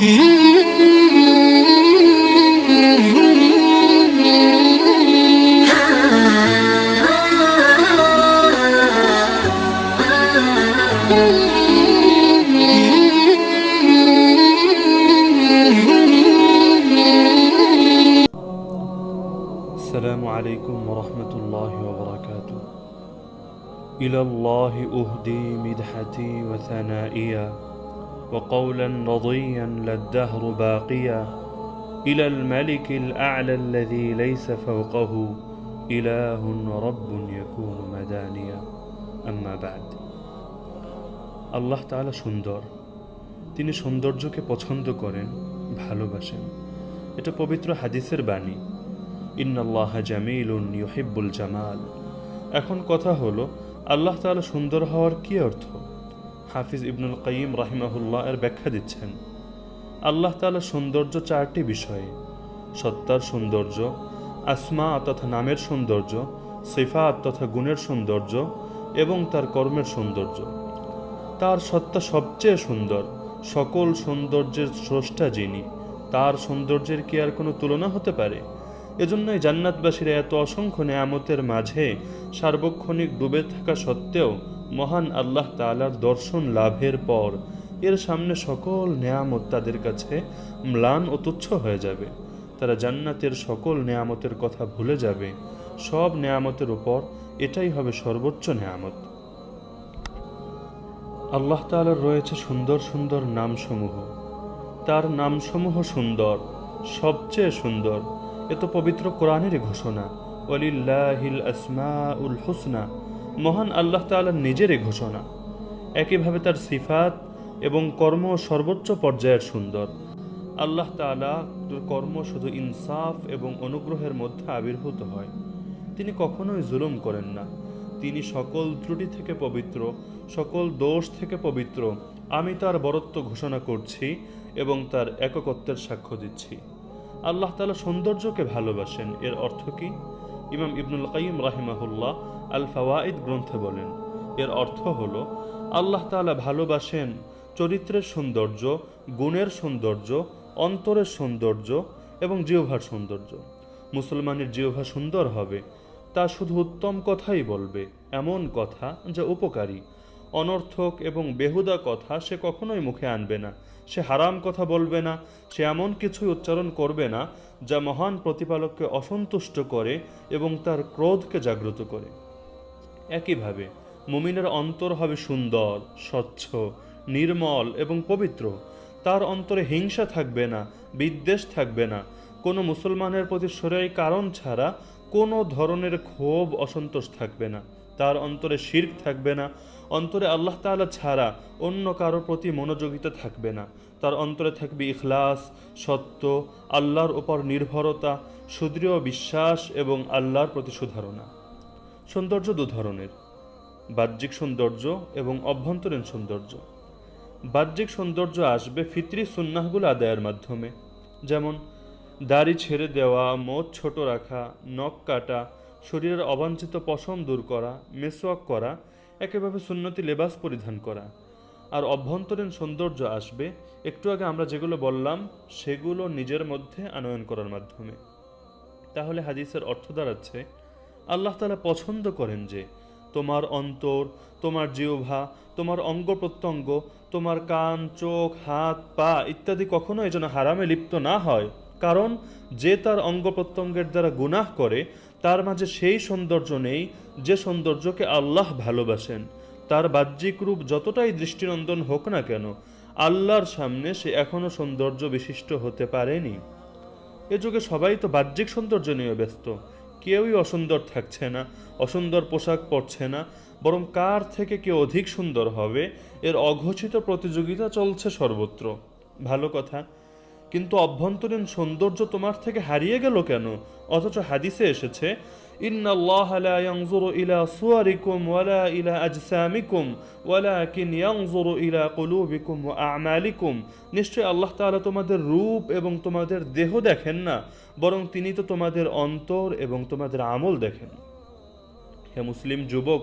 السلام عليكم ورحمة الله وبركاته. إلى الله أهدي مدحتي وثنائيا وقولا رضيا للدهر باقيا إلى الملك الأعلى الذي ليس فوقه إله ورب يكون مدانيا أما بعد আল্লাহ তাআলা সুন্দর তিনি সৌন্দর্যকে পছন্দ করেন ভালোবাসেন এটা পবিত্র হাদিসের বাণী ইন্নাল্লাহ জামিলুন ইউহিব্বুল জামাল এখন কথা হলো আল্লাহ তাআলা সুন্দর হওয়ার কি অর্থ হাফিজ ইবনুল কাইম রাহিমাহুল্লাহ এর ব্যাখ্যা দিচ্ছেন। আল্লাহ তাআলা সৌন্দর্য চারটি বিষয়ে। সত্তার সৌন্দর্য, আসমা তথা নামের সৌন্দর্য, সিফাত তথা গুণের সৌন্দর্য এবং তার কর্মের সৌন্দর্য। তার সত্তা সবচেয়ে সুন্দর, সকল সৌন্দর্যের স্রষ্টা যিনি, তার সৌন্দর্যের কি আর কোনো তুলনা হতে পারে? এজন্যই জান্নাতবাসীরা এত অসংখ্য নেয়ামতের মাঝে সার্বক্ষণিক ডুবে থাকা সত্ত্বেও মহান আল্লাহ তাআলার দর্শন লাভের পর এর সামনে সকল নেয়ামত তাদের কাছে ম্লান ও তুচ্ছ হয়ে যাবে। তারা জান্নাতের সকল নেয়ামতের কথা ভুলে যাবে। সব নেয়ামতের উপর এটাই হবে সর্বোচ্চ নেয়ামত। আল্লাহ তাআলার রয়েছে সুন্দর সুন্দর নামসমূহ। তার নামসমূহ সুন্দর, সবচেয়ে সুন্দর। এ তো পবিত্র কোরআনেরই ঘোষণা। ওলিল্লাহিল আসমা উল হুসনা। মহান আল্লাহ তাআলার নিজেরই ঘোষণা। একইভাবে তার সিফাত এবং কর্ম সর্বোচ্চ পর্যায়ের সুন্দর। আল্লাহ তাআলা কর্ম শুধু ইনসাফ এবং অনুগ্রহের মধ্যে আবির্ভূত হয়। তিনি কখনোই জুলুম করেন না। তিনি সকল ত্রুটি থেকে পবিত্র, সকল দোষ থেকে পবিত্র। আমি তার বরত্ব ঘোষণা করছি এবং তার এককত্বের সাক্ষ্য দিচ্ছি। আল্লাহ তাআলা সৌন্দর্যকে ভালোবাসেন। এর অর্থ কি? ইমাম ইবনুল কাইম রাহিমাহুল্লাহ আল ফাওয়াইদ গ্রন্থে বলেন, এর অর্থ হল, আল্লাহ তালা ভালোবাসেন চরিত্রের সৌন্দর্য, গুণের সৌন্দর্য, অন্তরের সৌন্দর্য এবং জিহ্বার সৌন্দর্য। মুসলমানের জিহ্বা সুন্দর হবে, তা শুধু উত্তম কথাই বলবে, এমন কথা যা উপকারী। অনর্থক এবং বেহুদা কথা সে কখনোই মুখে আনবে না। সে হারাম কথা বলবে না, সে এমন কিছুই উচ্চারণ করবে না, যা মহান প্রতিপালককে অসন্তুষ্ট করে এবং তার ক্রোধকে জাগ্রত করে। একইভাবে, মুমিনের অন্তর হবে সুন্দর, স্বচ্ছ, নির্মল এবং পবিত্র। তার অন্তরে হিংসা থাকবে না, বিদ্বেষ থাকবে না। কোনো মুসলমানের প্রতি সরাই কারণ ছাড়া কোনো ধরনের ক্ষোভ অসন্তোষ থাকবে না। তার অন্তরে শির্ক থাকবে না। অন্তরে আল্লাহ তাআলা ছাড়া অন্য কারোর প্রতি মনোযোগিতা থাকবে না। তার অন্তরে থাকবে ইখলাস, সত্য, আল্লাহর ওপর নির্ভরতা, সুদৃঢ় বিশ্বাস এবং আল্লাহর প্রতি সুধারণা। সৌন্দর্য দু ধরনের। বাহ্যিক সৌন্দর্য এবং অভ্যন্তরীণ সৌন্দর্য। বাহ্যিক সৌন্দর্য আসবে ফিতরি সুন্নাহগুলো আদায়ের মাধ্যমে। যেমন দাড়ি ছেড়ে দেওয়া মোচ ছোট রাখা, নখ কাটা, শরীরের অবাঞ্ছিত পশম দূর করা, মেসওয়াক করা, একেভাবে সুন্নতি লেবাস পরিধান করা। আর অভ্যন্তরীণ সৌন্দর্য আসবে, একটু আগে আমরা যেগুলো বললাম, সেগুলো নিজের মধ্যে আনয়ন করার মাধ্যমে। তাহলে হাদিসের অর্থ দাঁড়াচ্ছে, আল্লাহ তালা পছন্দ করেন যে, তোমার অন্তর, তোমার জিহ্বা, তোমার অঙ্গ প্রত্যঙ্গ, তোমার কান, চোখ, হাত, পা ইত্যাদি কখনো যেন হারামে লিপ্ত না হয়। কারণ যে তার অঙ্গ প্রত্যঙ্গের দ্বারা গুনাহ করে, তার মাঝে সেই সৌন্দর্য নেই যে সৌন্দর্যকে আল্লাহ ভালোবাসেন। তার বাহ্যিক রূপ যতটাই দৃষ্টিনন্দন হোক না কেন, আল্লাহর সামনে সে এখনও সৌন্দর্য বিশিষ্ট হতে পারেনি। এ যুগে সবাই তো বাহ্যিক সৌন্দর্য নিয়ে ব্যস্ত। কেউই অসুন্দর থাকছে না, অসুন্দর পোশাক পরছে না, বরং কার থেকে কে অধিক সুন্দর হবে, এর অঘোষিত প্রতিযোগিতা চলছে সর্বত্র। ভালো কথা কিন্তু অভ্যন্তরীণ সৌন্দর্য তোমার থেকে হারিয়ে গেল কেন? অথচ হাদিসে এসেছে, ইন্নাল্লাহ লা ইয়ানজুরু ইলা সুয়ারিকুম ওয়ালা ইলা আজসামিকুম ওয়ালাকিন ইয়ানজুরু ইলা কুলুবিকুম ওয়া আমালিকুম। নিশ্চয় আল্লাহ তাআলা তোমাদের রূপ এবং তোমাদের দেহ দেখেন না, বরং তিনি তো তোমাদের অন্তর এবং তোমাদের আমল দেখেন। হে মুসলিম যুবক,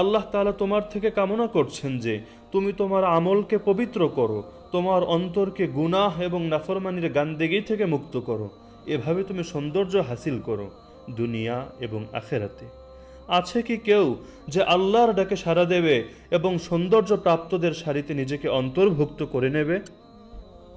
আল্লাহ তাআলা তোমার থেকে কামনা করছেন যে তুমি তোমার আমলকে পবিত্র করো তোমার অন্তরকে গুনাহ এবং নাফরমানির গান্দেগি থেকে মুক্ত করো। এভাবে তুমি সৌন্দর্য হাসিল করো দুনিয়া এবং আখেরাতে। আছে কি কেউ যে আল্লাহর ডাকে সাড়া দেবে এবং সৌন্দর্য প্রাপ্তদের সারিতে নিজেকে অন্তর্ভুক্ত করে নেবে?